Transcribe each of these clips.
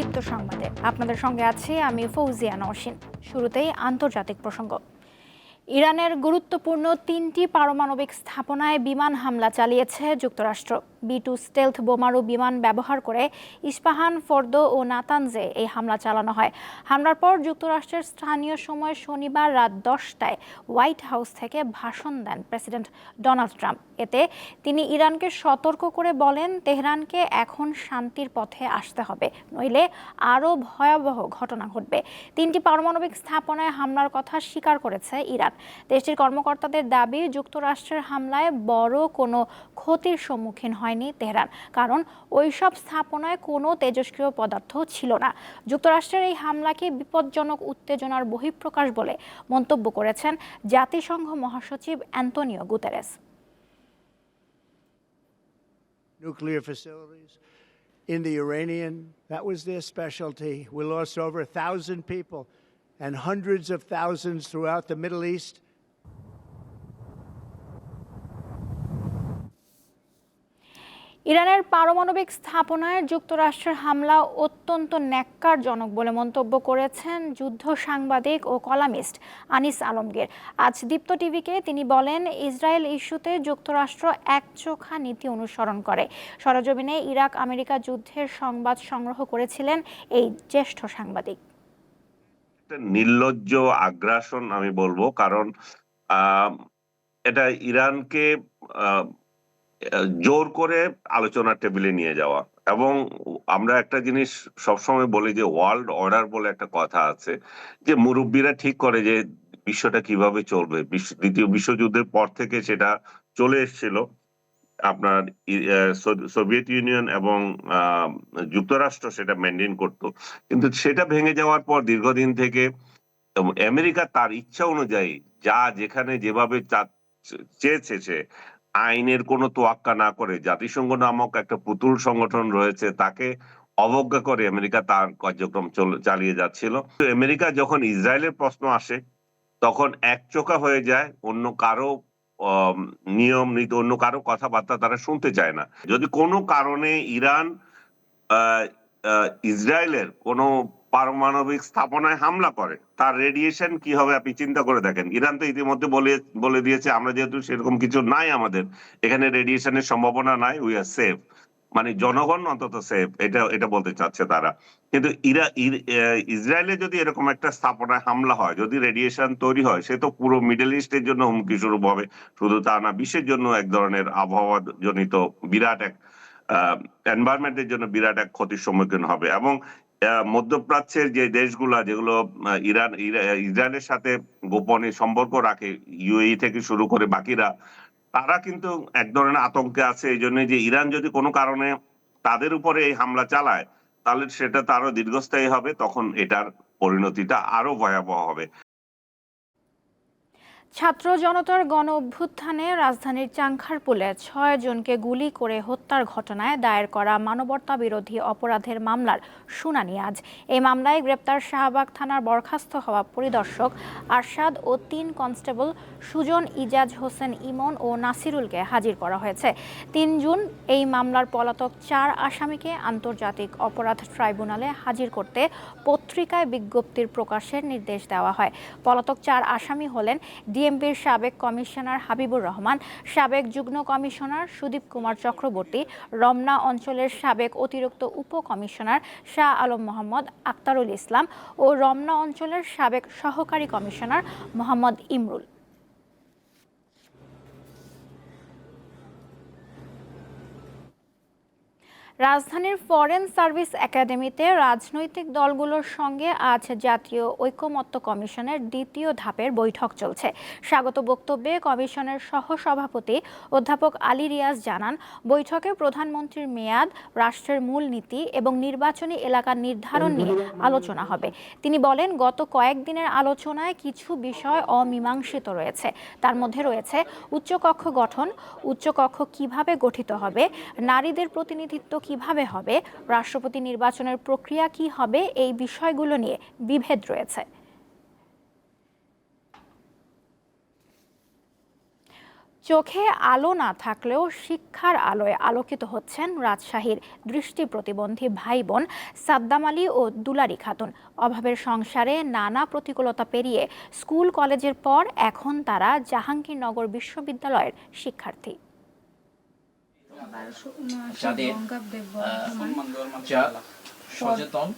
দীপ্ত সংবাদে। আপনাদের সঙ্গে আছি আমি ফৌজিয়া নওশিন। শুরুতেই আন্তর্জাতিক প্রসঙ্গ। ইরানের গুরুত্বপূর্ণ তিনটি পারমাণবিক স্থাপনায় বিমান হামলা চালিয়েছে যুক্তরাষ্ট্র। বি টু স্টেলথ বোমারু বিমান ব্যবহার করে ইস্পাহান, ফর্দ ও নাতানজে এই হামলা চালানো হয়। হামলার পর যুক্তরাষ্ট্রের স্থানীয় সময় শনিবার রাত দশটায় হোয়াইট হাউস থেকে ভাষণ দেন প্রেসিডেন্ট ডোনাল্ড ট্রাম্প। এতে তিনি ইরানকে সতর্ক করে বলেন, তেহরানকে এখন শান্তির পথে আসতে হবে, নইলে আরও ভয়াবহ ঘটনা ঘটবে। তিনটি পারমাণবিক স্থাপনায় হামলার কথা স্বীকার করেছে ইরান। দেশটির কর্মকর্তাদের দাবি, যুক্তরাষ্ট্রের হামলায় বড় কোনো ক্ষতির সম্মুখীন হয়নি তেহরান কারণ ওইসব স্থাপনায় কোনো তেজস্ক্রিয় পদার্থ ছিল না যুক্তরাষ্ট্রের এই হামলাকে বিপজ্জনক উত্তেজনার বহিঃপ্রকাশ বলে মন্তব্য করেছেন জাতিসংঘ মহাসচিব Antonio Guterres nuclear facilities in the Iranian. That was their specialty. We lost over a thousand people and hundreds of thousands throughout the Middle East. ইরানের পারমাণবিক স্থাপনায় যুক্তরাষ্ট্রের হামলা অত্যন্ত ন্যাক্কারজনক বলে মন্তব্য করেছেন যুদ্ধ সাংবাদিক ও কলামিস্ট আনিস আলমগীর। আজ দীপ্ত টিভিকে তিনি বলেন, ইসরায়েল ইস্যুতে যুক্তরাষ্ট্র একচোখা নীতি অনুসরণ করে। সরজমিনে ইরাক আমেরিকা যুদ্ধের সংবাদ সংগ্রহ করেছিলেন এই জ্যেষ্ঠ সাংবাদিক। নির্লজ্জ আগ্রাসন আমি বলব, কারণ এটা ইরানকে জোর করে আলোচনার টেবিলে নিয়ে যাওয়া। এবং আমরা একটা জিনিস সবসময় বলি যে, ওয়ার্ল্ড অর্ডার বলে একটা কথা আছে যে, মুরব্বীরা ঠিক করে যে, বিশ্বটা কীভাবে চলবে। দ্বিতীয় বিশ্বযুদ্ধের পর থেকে সেটা চলে এসেছিল। আপনার সোভিয়েত ইউনিয়ন এবং যুক্তরাষ্ট্র সেটা মেনটেন করতো। কিন্তু সেটা ভেঙে যাওয়ার পর দীর্ঘদিন থেকে আমেরিকা তার ইচ্ছা অনুযায়ী যা যেখানে যেভাবে চেয়েছে সে আইনের কোনো তোয়াক্কা না করে জাতিসংঘ নামক একটা পুতুল সংগঠন রয়েছে, তাকে অবজ্ঞা করে আমেরিকা তার কার্যক্রম চল- চালিয়ে যাচ্ছিল। আমেরিকা যখন ইসরায়েলের প্রশ্ন আসে, তখন একচোখা হয়ে যায়, অন্য কারও নিয়ম নীতি, অন্য কারও কথাবার্তা তারা শুনতে চায় না। যদি কোনো কারণে ইরান ইসরায়েলের কোনো পারমাণবিক স্থাপনায় হামলা করে, তার রেডিয়েশন কি হবে আপনি চিন্তা করে দেখেন। ইরান তো ইতিমধ্যে বলে বলে দিয়েছে, আমরা যেহেতু সেরকম কিছু নাই আমাদের, এখানে রেডিয়েশনের সম্ভাবনা নাই উই আর সেফ মানে জনগণ অন্তত সেফ এটা এটা বলতে চাচ্ছে তারা। কিন্তু ইরা ইসরায়েলে যদি এরকম একটা স্থাপনায় হামলা হয়, যদি রেডিয়েশন তৈরি হয়, সে তো পুরো মিডল ইস্টের জন্য হুমকি স্বরূপ হবে। শুধু তা না, বিশ্বের জন্য এক ধরনের আবহাওয়া জনিত বিরাট এক এনভায়রনমেন্টের জন্য বিরাট এক ক্ষতির সম্মুখীন হবে। এবং মধ্যপ্রাচ্যের যে দেশগুলা যেগুলো ইরান, ইরা- ইসরায়েলের সাথে গোপনে সম্পর্ক রাখে, ইউএই থেকে শুরু করে বাকিরা, তারা কিন্তু এক ধরনের আতঙ্কে আছে। এই জন্য যে ইরান যদি কোনো কারণে তাদের উপরে এই হামলা চালায়, তাহলে সেটা তারও দীর্ঘস্থায়ী হবে, তখন এটার পরিণতিটা আরও ভয়াবহ হবে। ছাত্র জনতার গণ অভ্যুত্থানে রাজধানীর চাংখারপুলে ছয় জনকে গুলি করে হত্যার ঘটনায় দায়ের করা মানবতা বিরোধী অপরাধের মামলার শুনানি আজ। এই মামলায় গ্রেপ্তার শাহবাগ থানার বরখাস্ত হওয়া পরিদর্শক আরশাদ ও তিন কনস্টেবল সুজন ইজাজ হোসেন ইমন ও নাসিরুলকে হাজির করা হয়েছে। তিন জুন এই মামলার পলাতক চার আসামিকে আন্তর্জাতিক অপরাধ ট্রাইব্যুনালে হাজির করতে পত্রিকায় বিজ্ঞপ্তির প্রকাশের নির্দেশ দেওয়া হয়। পলাতক চার আসামি হলেন ডিএমপির সাবেক কমিশনার হাবিবুর রহমান, সাবেক যুগ্ম কমিশনার সুদীপ কুমার চক্রবর্তী, রমনা অঞ্চলের সাবেক অতিরিক্ত উপ কমিশনার শাহ আলম মোহাম্মদ আক্তারুল ইসলাম ও রমনা অঞ্চলের সাবেক সহকারী কমিশনার মোহাম্মদ ইমরুল। রাজধানীর ফরেন সার্ভিস একাডেমিতে রাজনৈতিক দলগুলোর সঙ্গে আজ জাতীয় ঐকমত্য কমিশনের দ্বিতীয় ধাপের বৈঠক চলছে। স্বাগত বক্তব্যে কমিশনের সহসভাপতি অধ্যাপক আলী রিয়াজ জানান, বৈঠকে প্রধানমন্ত্রীর মেয়াদ, রাষ্ট্রের মূলনীতি এবং নির্বাচনী এলাকা নির্ধারণ নিয়ে আলোচনা হবে। তিনি বলেন, গত কয়েকদিনের আলোচনায় কিছু বিষয় অমীমাংসিত রয়েছে। তার মধ্যে রয়েছে উচ্চকক্ষ গঠন, উচ্চকক্ষ কীভাবে গঠিত হবে, নারীদের প্রতিনিধিত্ব কীভাবে হবে, রাষ্ট্রপতি নির্বাচনের প্রক্রিয়া কি হবে, এই বিষয়গুলো নিয়ে বিভেদ রয়েছে। চোখে আলো না থাকলেও শিক্ষার আলোয় আলোকিত হচ্ছেন রাজশাহীর দৃষ্টি প্রতিবন্ধী ভাই বোন সাদ্দাম আলী ও দুলারি খাতুন। অভাবের সংসারে নানা প্রতিকূলতা পেরিয়ে স্কুল কলেজের পর এখন তারা জাহাঙ্গীরনগর বিশ্ববিদ্যালয়ের শিক্ষার্থী। যাদের সচেতন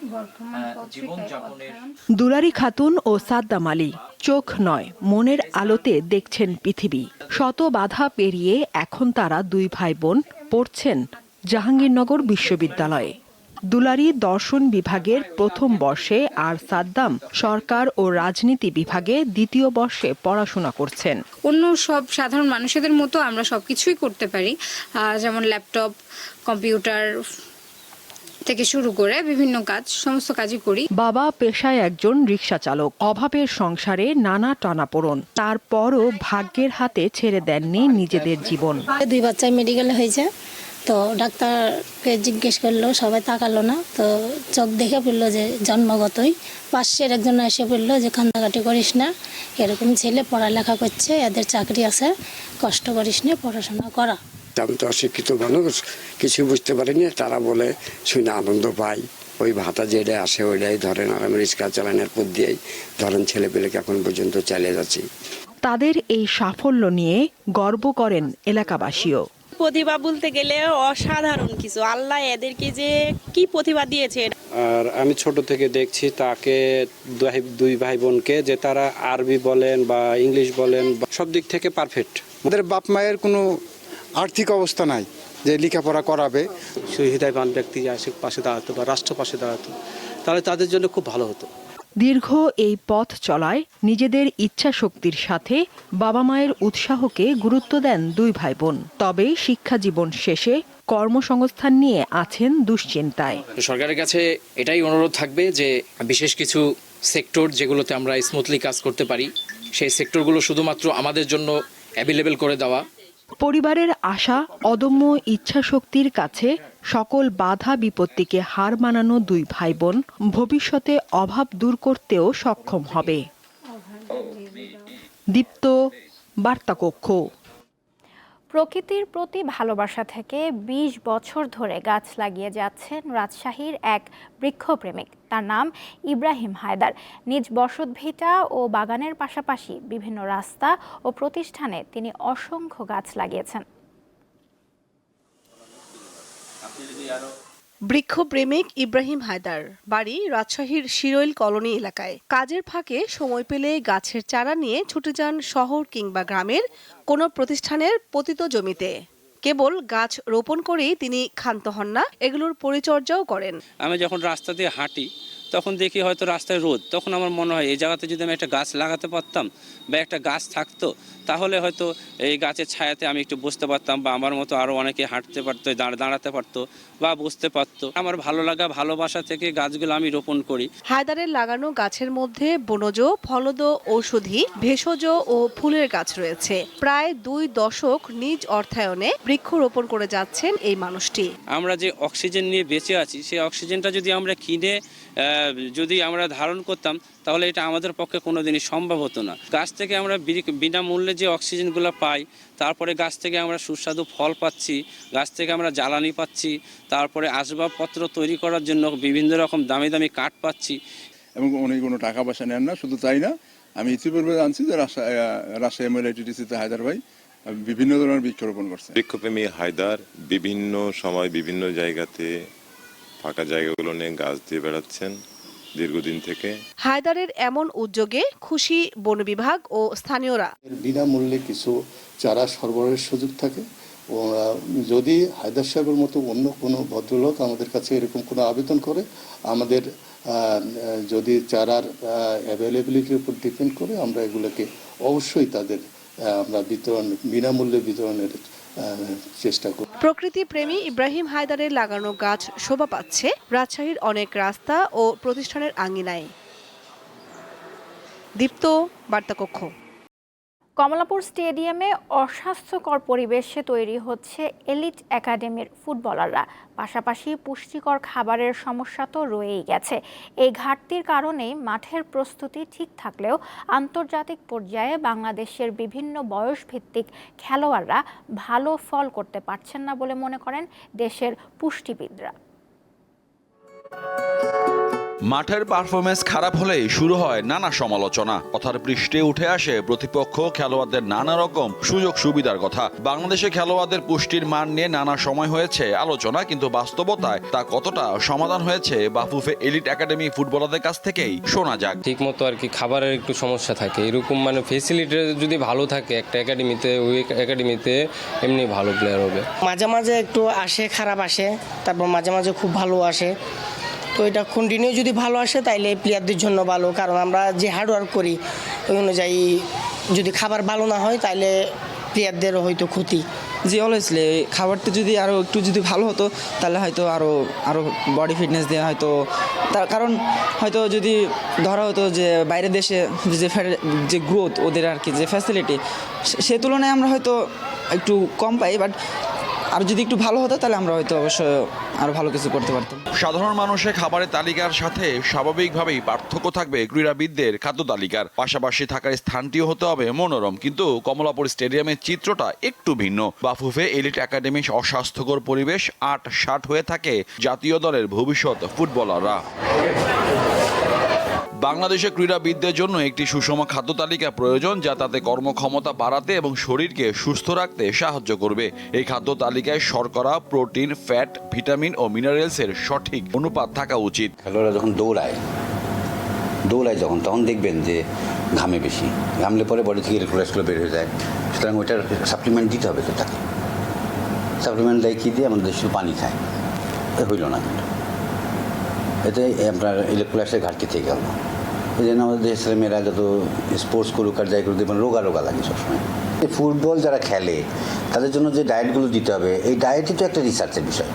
আহ, জীবনযাপনের দুলারি খাতুন ও সাদ্দাম আলী চোখ নয় মনের আলোতে দেখছেন পৃথিবী। শত বাধা পেরিয়ে এখন তারা দুই ভাই বোন পড়ছেন জাহাঙ্গীরনগর বিশ্ববিদ্যালয়ে। দুলারি দর্শন বিভাগের প্রথম বর্ষে আর সাদ্দাম সরকার ও রাজনীতি বিভাগে দ্বিতীয় বর্ষে পড়াশোনা করছেন। অন্য সব সাধারণ মানুষদের মতো আমরা সব কিছুই করতে পারি। যেমন ল্যাপটপ কম্পিউটার থেকে শুরু করে বিভিন্ন কাজ সমস্ত কাজই করি। বাবা পেশায় একজন রিক্সা চালক। অভাবের সংসারে নানা টানাপোড়ন। তারপরও ভাগ্যের হাতে ছেড়ে দেননি নিজেদের জীবন। দুই বাচ্চা মেডিকেলে হয়েছে। তো ডাক্তারকে জিজ্ঞেস করল সবাই তাকালো না তো চোখ দেখে পড়ল যে জন্মগতই। পাশের একজন এসে পড়ল যে কান্দাকাটি করিস না এরকম ছেলে পড়ালেখা করছে এদের চাকরি আছে কষ্ট করিস না পড়াশোনা করা। আমি তো অশিক্ষিত মানুষ কিছু বুঝতে পারিনি। তারা বলে শুনে আনন্দ পাই। ওই ভাতা যেটা আসে ওইটাই ধরেন আর আমি রিক্সা চালানোর পর দিয়েই ধরেন ছেলে পেলেকে এখন পর্যন্ত চালিয়ে যাচ্ছি। তাদের এই সাফল্য নিয়ে গর্ব করেন এলাকাবাসীও। প্রতিভা বলতে গেলে অসাধারণ কিছু। আল্লাহ এদেরকে যে কি প্রতিভা দিয়েছে আর আমি ছোট থেকে দেখছি তাকে দুই- দুই ভাই বোনকে যে তারা আরবি বলেন বা ইংলিশ বলেন সব দিক থেকে পারফেক্ট আমাদের বাপ মায়ের কোনো আর্থিক অবস্থা নাই যে লেখাপড়া করাবে। সুবিধাবান ব্যক্তি আসে পাশে দাঁড়াতো বা রাষ্ট্র পাশে দাঁড়াতো তাহলে তাদের জন্য খুব ভালো হতো। দীর্ঘ এই পথ চলায় নিজেদের ইচ্ছা শক্তির সাথে বাবা মায়ের উৎসাহকে গুরুত্ব দেন দুই ভাই বোন তবে শিক্ষা জীবন শেষে কর্মসংস্থান নিয়ে আছেন দুশ্চিন্তায়। সরকারের কাছে এটাই অনুরোধ থাকবে যে, বিশেষ কিছু সেক্টর যেগুলোতে আমরা স্মুথলি কাজ করতে পারি, সেই সেক্টরগুলো শুধুমাত্র আমাদের জন্য অ্যাভেলেবেল করে দেওয়া পরিবারের আশা, অদম্য ইচ্ছাশক্তির কাছে সকল বাধা বিপত্তিকে হার মানানো দুই ভাই বোন ভবিষ্যতে অভাব দূর করতেও সক্ষম হবে। দীপ্ত, বার্তাকক্ষ। প্রকৃতির প্রতি ভালোবাসা থেকে ২০ বছর ধরে গাছ লাগিয়ে যাচ্ছেন রাজশাহীর এক বৃক্ষপ্রেমিক। তার নাম ইব্রাহিম হায়দার। নিজ বসতভিটা ও বাগানের পাশাপাশি বিভিন্ন রাস্তা ও প্রতিষ্ঠানে তিনি অসংখ্য গাছ লাগিয়েছেন। বৃক্ষপ্রেমিক ইব্রাহিম হায়দার, বাড়ি রাজশাহীর শিরৈল কলোনি এলাকায়। কাজের ফাঁকে সময় পেলে গাছের চারা নিয়ে ছুটে যান শহর কিংবা গ্রামের কোনো প্রতিষ্ঠানের পতিত জমিতে। কেবল গাছ রোপণ করেই তিনি ক্ষান্ত হন না, এগুলোর পরিচর্যাও করেন। আমি যখন রাস্তা দিয়ে হাঁটি, তখন দেখি হয়তো রাস্তায় রোদ। তখন আমার মনে হয়, এই জায়গাতে যদি আমি একটা গাছ লাগাতে পারতাম বা একটা গাছ থাকতো তাহলে হয়তো এই গাছের ছায়াতে আমি একটু বসতে পারতাম বা আমার মতো আরও অনেকে হাঁটতে পারতো দাঁড় দাঁড়াতে পারতো বা বসতে পারতো। আমার ভালো লাগা ভালোবাসা থেকে গাছগুলো আমি রোপণ করি। হায়দারের লাগানো গাছের মধ্যে বনজ ফলদ ঔষধি ভেষজ ও ফুলের গাছ রয়েছে। প্রায় দুই দশক নিজ অর্থায়নে বৃক্ষ রোপণ করে যাচ্ছেন এই মানুষটি। আমরা যে অক্সিজেন নিয়ে বেঁচে আছি সেই অক্সিজেনটা যদি আমরা কিনে আহ, যদি আমরা ধারণ করতাম তাহলে এটা আমাদের পক্ষে কোনোদিনই সম্ভব হতো না। গাছ থেকে আমরা বিনামূল্যে যে অক্সিজেনগুলো পাই তারপরে গাছ থেকে আমরা সুস্বাদু ফল পাচ্ছি গাছ থেকে আমরা জ্বালানি পাচ্ছি তারপরে আসবাবপত্র তৈরি করার জন্য বিভিন্ন রকম দামি দামি কাঠ পাচ্ছি। এবং উনি কোনো টাকা পয়সা নেন না শুধু তাই না আমি ইতিপূর্বে জানছি যে রাজশাহী রাজশাহী এমএলএটিটিসিতে হায়দার ভাই বিভিন্ন ধরনের বৃক্ষরোপণ করছে। বৃক্ষপ্রেমী হায়দার বিভিন্ন সময় বিভিন্ন জায়গাতে ফাঁকা জায়গাগুলো নিয়ে গাছ দিয়ে বেড়াচ্ছেন। দীর্ঘদিন থেকে। হায়দারের এমন উদ্যোগে খুশি বন বিভাগ ও স্থানীয়রা। বিনামূল্যে কিছু চারা সরবরাহের সুযোগ থাকে। ও যদি হায়দার সাহেবের মতো অন্য কোনো ভদ্রলোক আমাদের কাছে এরকম কোনো আবেদন করে আমাদের যদি চারার অ্যাভেলেবিলিটির উপর ডিপেন্ড করে আমরা এগুলোকে অবশ্যই তাদের আমরা বিতরণ, বিনামূল্যে বিতরণের চেষ্টা করি। প্রকৃতি প্রেমী ইব্রাহিম হায়দারের লাগানো গাছ শোভা পাচ্ছে। রাজশাহীর অনেক রাস্তা ও প্রতিষ্ঠানের আঙিনায়। দীপ্ত বার্তাকক্ষ। কমলাপুর স্টেডিয়ামে অস্বাস্থ্যকর পরিবেশে তৈরি হচ্ছে এলিট একাডেমির ফুটবলাররা। পাশাপাশি পুষ্টিকর খাবারের সমস্যা তো রয়েই গেছে। এই ঘাটতির কারণে মাঠের প্রস্তুতি ঠিক থাকলেও আন্তর্জাতিক পর্যায়ে বাংলাদেশের বিভিন্ন বয়সভিত্তিক খেলোয়াড়রা ভালো ফল করতে পারছেন না বলে মনে করেন দেশের পুষ্টিবিদরা। মাঠের পারফরমেন্স খারাপ হলেই শুরু হয় নানা সমালোচনা। কথার পৃষ্ঠে উঠে আসে প্রতিপক্ষ খেলোয়াড়দের নানা রকম সুযোগ সুবিধার কথা। বাংলাদেশে খেলোয়াড়দের পুষ্টির মান নিয়ে নানা সময় হয়েছে আলোচনা কিন্তু বাস্তবতায় তা কতটা সমাধান হয়েছে বাফুফে এলিট একাডেমি ফুটবলারদের কাছ থেকেই শোনা যাক। ঠিক মতো আর কি খাবারের একটু সমস্যা থাকে। এরকম মানে ফেসিলিটি যদি ভালো থাকে একটা একাডেমিতে ওই একাডেমিতে এমনি ভালো প্লেয়ার হবে। মাঝে মাঝে একটু আসে খারাপ আসে তারপর মাঝে মাঝে খুব ভালো আসে। তো এটা কন্টিনিউ যদি ভালো আসে, তাইলে প্লেয়ারদের জন্য ভালো। কারণ আমরা যে হার্ডওয়ার্ক করি, ওই অনুযায়ী যদি খাবার ভালো না হয়, তাইলে প্লেয়ারদের হয়তো ক্ষতি। জি অলওয়েজলি খাবারটা যদি আরও একটু যদি ভালো হতো, তাহলে হয়তো আরও আরও বডি ফিটনেস দিয়ে হয়তো, তার কারণ হয়তো যদি ধরা হতো যে বাইরের দেশে যে যে গ্রোথ ওদের আর কি, যে ফ্যাসিলিটি সে তুলনায় আমরা হয়তো একটু কম পাই বাট আর যদি একটু ভালো হতো, তাহলে আমরা হয়তো অবশ্যই আরও ভালো কিছু করতে পারতাম। সাধারণ মানুষের খাবারের তালিকার সাথে স্বাভাবিকভাবেই পার্থক্য থাকবে ক্রীড়াবিদদের খাদ্য তালিকার। পাশাপাশি থাকার স্থানটিও হতে হবে মনোরম, কিন্তু কমলাপুর স্টেডিয়ামের চিত্রটা একটু ভিন্ন। বাফুফে এলিট একাডেমি অস্বাস্থ্যকর পরিবেশ আট ষাট হয়ে থাকে জাতীয় দলের ভবিষ্যৎ ফুটবলাররা। বাংলাদেশের ক্রীড়াবিদদের জন্য একটি সুষম খাদ্য তালিকা প্রয়োজন যা তাতে কর্মক্ষমতা বাড়াতে এবং শরীরকে সুস্থ রাখতে সাহায্য করবে। এই খাদ্য তালিকায় শর্করা, প্রোটিন, ফ্যাট, ভিটামিন ও মিনারেলসের সঠিক অনুপাত থাকা উচিত। খেলোয়াড়রা যখন দৌড়ায় দৌড়ায় যখন, তখন দেখবেন যে ঘামে বেশি। ঘামলে পরে বডি থেকে ইলেকট্রোলাইটসগুলো বের হয়ে যায়। সুতরাং ওইটার সাপ্লিমেন্ট দিতে হবে তো তাকে। সাপ্লিমেন্ট দেয় কী দিয়ে? আমাদের শুধু পানি খায়। হইল না। এতে আপনার ইলেকট্রোলাইটসের ঘাটতি থেকে গেল। এই জন্য আমাদের দেশের ছেলেমেয়েরা যত স্পোর্টস করুক আর যাই করুক, দেখবেন রোগা রোগা লাগে সবসময়। এই ফুটবল যারা খেলে, তাদের জন্য যে ডায়েটগুলো দিতে হবে, এই ডায়েটই তো একটা রিসার্চের বিষয়।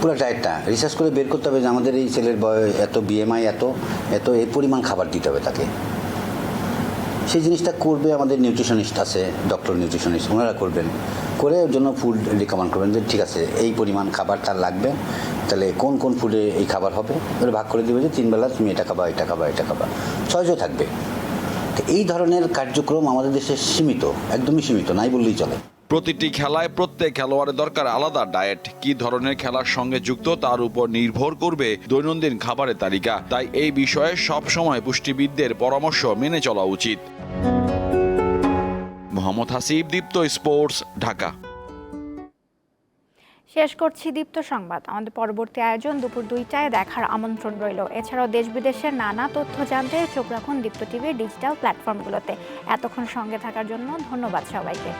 পুরো ডায়েটটা রিসার্চ করে বের করতে হবে যে আমাদের এই ছেলের বয় এত বিএমআই এত এত এই পরিমাণ খাবার দিতে হবে তাকে। সেই জিনিসটা করবে আমাদের নিউট্রিশনিস্ট আছে ডক্টর নিউট্রিশনিস্ট ওনারা করবেন। করে ওর জন্য ফুড রিকমেন্ড করবেন যে, ঠিক আছে, এই পরিমাণ খাবার তার লাগবে, তাহলে কোন কোন ফুডে এই খাবার হবে? ওরা ভাগ করে দেবে যে তিনবেলা তুমি এটা খাবা এটা খাবা এটা খাবা। সহজও থাকবে। তো এই ধরনের কার্যক্রম আমাদের দেশে সীমিত, একদমই সীমিত, নাই বললেই চলে। প্রতিটি খেলায় প্রত্যেক খেলোয়াড়ের দরকার আলাদা ডায়েট। কি ধরনের খেলার সঙ্গে যুক্ত তার উপর নির্ভর করবে দৈনন্দিন খাবারের তালিকা। তাই এই বিষয়ে সব সময় পুষ্টিবিদদের পরামর্শ মেনে চলা উচিত। মোহাম্মদ হাসিব, দীপ্ত স্পোর্টস, ঢাকা। শেষ করছি দীপ্ত সংবাদ। আমাদের পরবর্তী আয়োজন দুপুর দুইটায় দেখার আমন্ত্রণ রইল। এছাড়াও দেশ বিদেশের নানা তথ্য জানতে চোখ রাখুন দীপ্ত টিভির ডিজিটাল প্ল্যাটফর্মগুলোতে। এতক্ষণ সঙ্গে থাকার জন্য ধন্যবাদ সবাইকে।